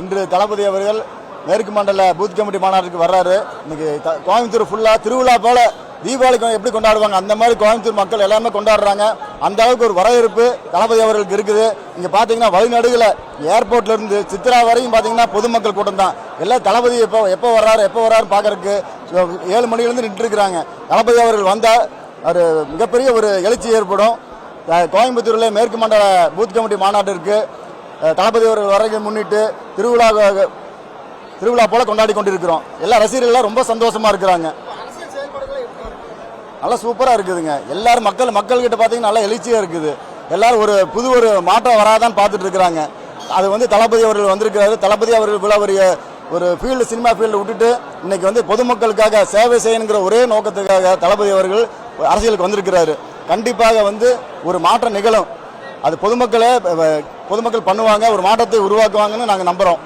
இன்று தளபதி அவர்கள் மேற்கு மண்டல பூத் கமிட்டி மாநாட்டுக்கு வர்றாரு. இன்னைக்கு கோயம்புத்தூர் ஃபுல்லா திருவிழா போல தீபாவளிக்கு எப்படி கொண்டாடுவாங்க? அந்த மாதிரி கோயம்புத்தூர் மக்கள் எல்லாமே கொண்டாடுறாங்க. அந்த அளவுக்கு ஒரு வரவேற்பு தளபதி அவர்களுக்கு இருக்குது. இங்க பாத்தீங்கன்னா வழிநடுவில் ஏர்போர்ட்ல இருந்து சித்ரா வரையும் பாத்தீங்கன்னா பொதுமக்கள் கூட்டம் தான். எல்லாம் தளபதி எப்போ எப்போ வர்றாரு எப்போ வர்றாரு பாக்குறதுக்கு ஏழு மணிலேருந்து நின்று இருக்கிறாங்க. தளபதி அவர்கள் வந்தா ஒரு மிகப்பெரிய ஒரு எழுச்சி ஏற்படும். கோயம்புத்தூரில் மேற்கு மண்டல பூத் கமிட்டி மாநாடு தளபதி அவர்கள் வரைக்கும் முன்னிட்டு திருவிழா திருவிழா போல கொண்டாடி கொண்டிருக்கிறோம். எல்லா ரசிகர்கள்லாம் ரொம்ப சந்தோஷமா இருக்கிறாங்க. நல்லா சூப்பராக இருக்குதுங்க. எல்லாரும் மக்கள் மக்கள்கிட்ட பார்த்தீங்கன்னா நல்லா எழுச்சியாக இருக்குது. எல்லாரும் ஒரு புது ஒரு மாற்றம் வராதான்னு பார்த்துட்டு இருக்கிறாங்க. அது வந்து தளபதி அவர்கள் வந்திருக்கிறாரு. தளபதி அவர்கள் இவ்வளவு ஒரு ஃபீல்டு சினிமா ஃபீல்டு விட்டுட்டு இன்னைக்கு வந்து பொதுமக்களுக்காக சேவை செய்யணுங்கிற ஒரே நோக்கத்துக்காக தளபதி அவர்கள் அரசியலுக்கு வந்திருக்கிறாரு. கண்டிப்பாக வந்து ஒரு மாற்றம் நிகழும். அது பொதுமக்களை பொதுமக்கள் பண்ணுவாங்க ஒரு மாற்றத்தை உருவாக்குவாங்கன்னு நாங்கள் நம்புகிறோம்